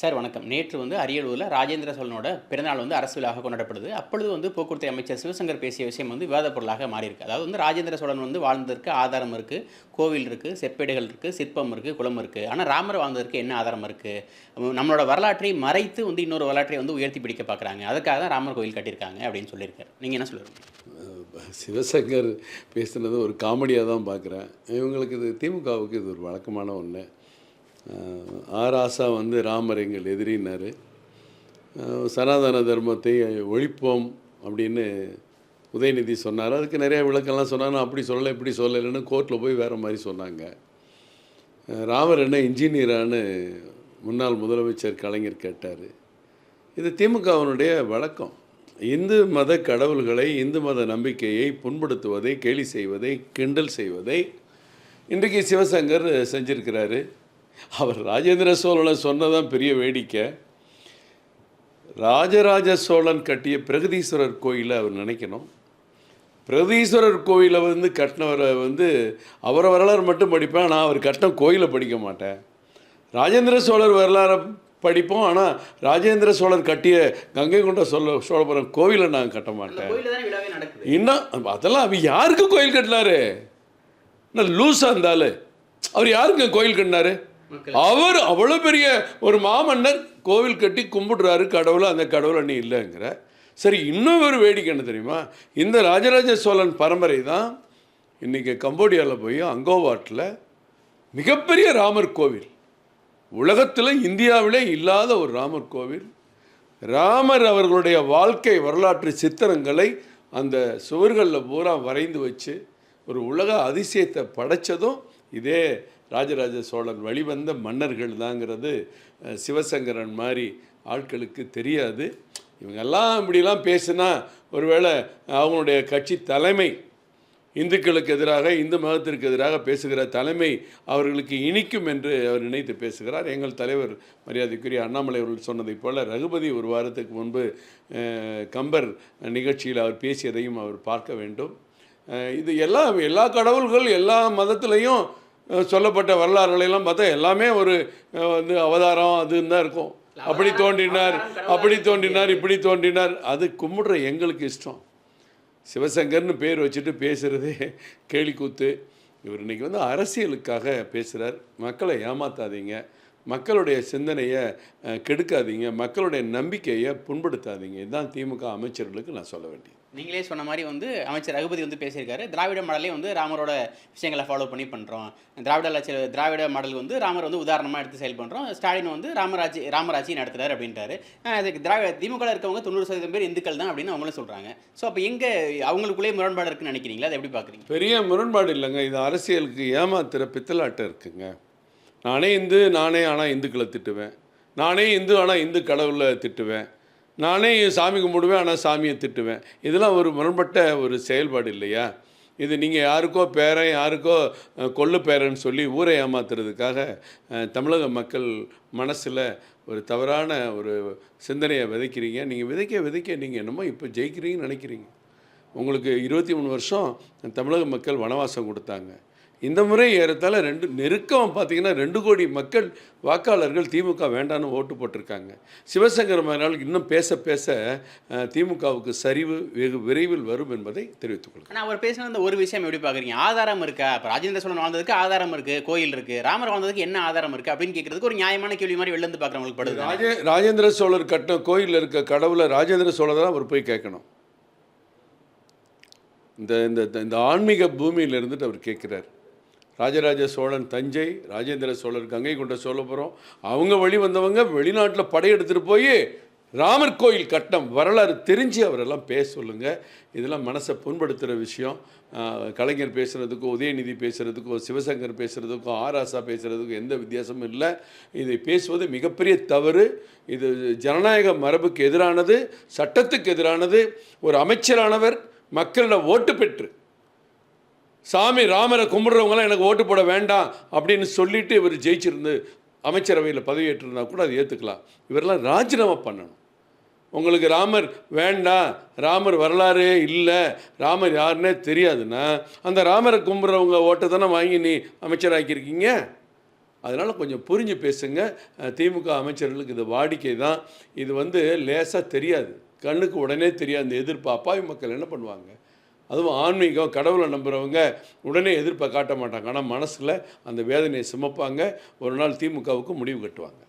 Sir வணக்கம். நேற்று வந்து அரியலூரில் ராஜேந்திர சோழனோட பிறந்தநாள் வந்து அரசு கொண்டாடப்படுது. அப்பொழுது வந்து போக்குவரத்து அமைச்சர் சிவசங்கர் பேசிய விஷயம் வந்து விவாதப் பொருளாக மாறியிருக்கு. அதாவது வந்து ராஜேந்திர சோழன் வந்து வாழ்ந்ததற்கு ஆதாரம் இருக்குது கோவில் இருக்குது செப்பேடுகள் இருக்குது சிற்பம் இருக்குது குளம் இருக்குது ஆனால் ராமர் வாழ்ந்ததற்கு என்ன ஆதாரம் இருக்குது நம்மளோட வரலாற்றை மறைத்து வந்து இன்னொரு வரலாற்றை வந்து உயர்த்தி பிடிக்க பார்க்குறாங்க அதுக்காக தான் ராமர் கோயில் கட்டியிருக்காங்க அப்படின்னு சொல்லியிருக்காரு. நீங்கள் என்ன சொல்லுவீங்க சிவசங்கர் பேசுனது ஒரு காமெடியாக தான் பார்க்குறேன் இவங்களுக்கு இது திமுகவுக்கு இது ஒரு வழக்கமான ஒன்று ஆராசா வந்து ராமர் எங்கள் எதிரினார் சனாதன தர்மத்தை ஒழிப்போம் அப்படின்னு உதயநிதி சொன்னார். அதுக்கு நிறையா விளக்கெல்லாம் சொன்னாங்க நான் அப்படி சொல்லலை இப்படி சொல்லலைன்னு கோர்ட்டில் போய் வேறு மாதிரி சொன்னாங்க. ராமர் என்ன இன்ஜினியரானு முன்னாள் முதலமைச்சர் கலைஞர் கேட்டார். இது திமுகவினுடைய வழக்கம். இந்து மத கடவுள்களை இந்து மத நம்பிக்கையை புண்படுத்துவதை கேலி செய்வதை கிண்டல் செய்வதை இன்றைக்கு சிவசங்கர் செஞ்சிருக்கிறாரு. அவர் ராஜேந்திர சோழனை சொன்னதான் பெரிய வேடிக்கை. ராஜராஜ சோழன் கட்டிய பிரகதீஸ்வரர் கோயிலை அவர் நினைக்கணும். பிரகதீஸ்வரர் கோயிலை வந்து கட்டினவரை வந்து அவரை வரலாறு மட்டும் படிப்பேன் நான் அவர் கட்டின கோயிலை படிக்க மாட்டேன். ராஜேந்திர சோழர் வரலாறை படிப்போம் ஆனால் ராஜேந்திர சோழர் கட்டிய கங்கை கொண்ட சோழ சோழபுரம் கோவிலை நான் கட்ட மாட்டேன். இன்னும் அதெல்லாம் அவர் யாருக்கு கோயில் கட்டினாரு? என்ன லூஸாக இருந்தாலும் அவர் யாருக்கு கோயில் கட்டினாரு. அவர் அவ்வளோ பெரிய ஒரு மாமன்னர் கோவில் கட்டி கும்பிடுறாரு கடவுளை அந்த கடவுள் அண்ணி இல்லைங்கிற. சரி இன்னும் ஒரு வேடிக்கை என்ன தெரியுமா? இந்த ராஜராஜ சோழன் பரம்பரை தான் இன்றைக்கி கம்போடியாவில் போய் அங்கோவாட்டில் மிகப்பெரிய ராமர் கோவில். உலகத்தில் இந்தியாவிலே இல்லாத ஒரு ராமர் கோவில். ராமர் அவர்களுடைய வாழ்க்கை வரலாற்று சித்திரங்களை அந்த சுவர்களில் பூரா வரைந்து வச்சு ஒரு உலக அதிசயத்தை படைச்சதும் இதே ராஜராஜ சோழன் வழிவந்த மன்னர்கள் தாங்கிறது சிவசங்கரன் மாதிரி ஆட்களுக்கு தெரியாது. இவங்கெல்லாம் இப்படிலாம் பேசுனா ஒருவேளை அவங்களுடைய கட்சி தலைமை இந்துக்களுக்கு எதிராக இந்து மதத்திற்கு எதிராக பேசுகிற தலைமை அவர்களுக்கு இனிக்கும் என்று அவர் நினைத்து பேசுகிறார். எங்கள் தலைவர் மரியாதைக்குரிய அண்ணாமலை அவர்கள் சொன்னதைப் போல ரகுபதி ஒரு வாரத்துக்கு முன்பு கம்பர் நிகழ்ச்சியில் அவர் பேசியதையும் அவர் பார்க்க வேண்டும். இது எல்லா எல்லா கடவுள்கள் எல்லா மதத்திலையும் சொல்லப்பட்ட வரலாறுகளெல்லாம் பார்த்தா எல்லாமே ஒரு வந்து அவதாரம் அதுன்னு தான் இருக்கும். அப்படி தோன்றினார் அப்படி தோன்றினார் இப்படி தோன்றினார். அது கும்பிடுற எங்களுக்கு இஷ்டம். சிவசங்கர்னு பேர் வச்சுட்டு பேசுகிறதே கேலிக்கூத்து. இவர் இன்னைக்கு வந்து அரசியலுக்காக பேசுகிறார் மக்களை ஏமாத்தாதீங்க. மக்களுடைய சிந்தனையை கெடுக்காதீங்க. மக்களுடைய நம்பிக்கையை புண்படுத்தாதீங்க. இதுதான் திமுக அமைச்சர்களுக்கு நான் சொல்ல வேண்டியது. நீங்களே சொன்ன மாதிரி வந்து அமைச்சர் ரகுபதி வந்து பேசியிருக்காரு. திராவிட மாடலே வந்து ராமரோட விஷயங்களை ஃபாலோ பண்ணி பண்ணுறோம் திராவிட லட்ச திராவிட மாடல் வந்து ராமர் வந்து உதாரணமாக எடுத்து செயல் பண்ணுறோம் ஸ்டாலின் வந்து ராமராஜ் ராமராஜ்ஜி நடத்துறாரு அப்படின்ட்டாரு அஹ் அதுக்கு திராவிட திமுக இருக்கவங்க தொண்ணூறு சதவீதம் பேர் இந்துக்கள் தான் அப்படின்னு அவங்களும் சொல்கிறாங்க ஸோ அப்போ எங்கே அவங்களுக்குள்ளே முரண்பாடு இருக்குன்னு நினைக்கிறீங்களா? அதை எப்படி பார்க்குறீங்க பெரிய முரண்பாடு இல்லைங்க. இது அரசியலுக்கு ஏமாத்துற பித்தலாட்டம் இருக்குங்க. நானே இந்து நானே ஆனால் இந்துக்களை திட்டுவேன். நானே இந்து ஆனால் இந்து கடவுளை திட்டுவேன். நானே சாமி கும்பிடுவேன் ஆனால் சாமியை திட்டுவேன். இதெல்லாம் ஒரு முரண்பட்ட ஒரு செயல்பாடு இல்லையா? இது நீங்கள் யாருக்கோ பேரன் யாருக்கோ கொள்ளு பேரன்னு சொல்லி ஊரை ஏமாத்துறதுக்காக தமிழக மக்கள் மனசில் ஒரு தவறான ஒரு சிந்தனையை விதைக்கிறீங்க. நீங்கள் விதைக்க விதைக்க நீங்கள் என்னமோ இப்போ ஜெயிக்கிறீங்கன்னு நினைக்கிறீங்க. உங்களுக்கு இருபத்தி மூணு வருஷம் தமிழக மக்கள் வனவாசம் கொடுத்தாங்க. இந்த முறை ஏறத்தாழ ரெண்டு நெருக்கம் பார்த்தீங்கன்னா ரெண்டு கோடி மக்கள் வாக்காளர்கள் திமுக வேண்டான்னு ஓட்டு போட்டிருக்காங்க. சிவசங்கர் மறுநாள் இன்னும் பேச பேச திமுகவுக்கு சரிவு வெகு விரைவில் வரும் என்பதை தெரிவித்துக் கொள்கிறேன். அவர் பேசின அந்த ஒரு விஷயம் எப்படி பார்க்குறீங்க? ஆதாரம் இருக்கா? இப்போ ராஜேந்திர சோழன் வாழ்ந்ததுக்கு ஆதாரம் இருக்குது கோயில் இருக்குது ராமர் வாழ்ந்ததுக்கு என்ன ஆதாரம் இருக்குது அப்படின்னு கேட்கறதுக்கு ஒரு நியாயமான கேள்வி மாதிரி வெளில இருந்து பார்க்குறவங்களுக்கு படுது. ராஜே ராஜேந்திர சோழர் கட்டின கோயிலில் இருக்க கடவுளை ராஜேந்திர சோழர் தான் அவர் போய் கேட்கணும். இந்த இந்த இந்த ஆன்மீக பூமியில் இருந்துட்டு அவர் கேட்குறார். ராஜராஜ சோழன் தஞ்சை ராஜேந்திர சோழர் கங்கை கொண்ட சோழபுரம் அவங்க வழி வந்தவங்க வெளிநாட்டில் படையெடுத்துட்டு போய் ராமர் கோயில் கட்டம் வரலாறு தெரிஞ்சு அவரெல்லாம் பேச சொல்லுங்க. இதெல்லாம் மனசை புண்படுத்துகிற விஷயம். கலைஞர் பேசுகிறதுக்கோ உதயநிதி பேசுகிறதுக்கோ சிவசங்கர் பேசுகிறதுக்கோ ஆராசா பேசுகிறதுக்கோ எந்த வித்தியாசமும் இல்லை. இதை பேசுவது மிகப்பெரிய தவறு. இது ஜனநாயக மரபுக்கு எதிரானது சட்டத்துக்கு எதிரானது. ஒரு அமைச்சரானவர் மக்களிடம் ஓட்டு பெற்று சாமி ராமரை கும்பிட்றவங்களாம் எனக்கு ஓட்டு போட வேண்டாம் அப்படின்னு சொல்லிட்டு இவர் ஜெயிச்சிருந்து அமைச்சரவையில் பதவியேற்றிருந்தா கூட அதை ஏற்றுக்கலாம் இவரெல்லாம் ராஜினாமா பண்ணணும். உங்களுக்கு ராமர் வேண்டாம் ராமர் வரலாறே இல்லை ராமர் யாருன்னே தெரியாதுன்னா அந்த ராமரை கும்பிட்றவங்க ஓட்டை தானே வாங்கி நீ அமைச்சராக்கியிருக்கீங்க? அதனால் கொஞ்சம் புரிஞ்சு பேசுங்க. திமுக அமைச்சர்களுக்கு இது வாடிக்கை தான். இது வந்து லேசாக தெரியாது. கண்ணுக்கு உடனே தெரியாது. அந்த எதிர்ப்பு அப்பாவி மக்கள் என்ன பண்ணுவாங்க? அதுவும் ஆன்மீகம் கடவுளை நம்புகிறவங்க உடனே எதிர்ப்பை காட்ட மாட்டாங்க. ஆனால் மனசில் அந்த வேதனையை சுமப்பாங்க. ஒரு நாள் திமுகவுக்கு முடிவு கட்டுவாங்க.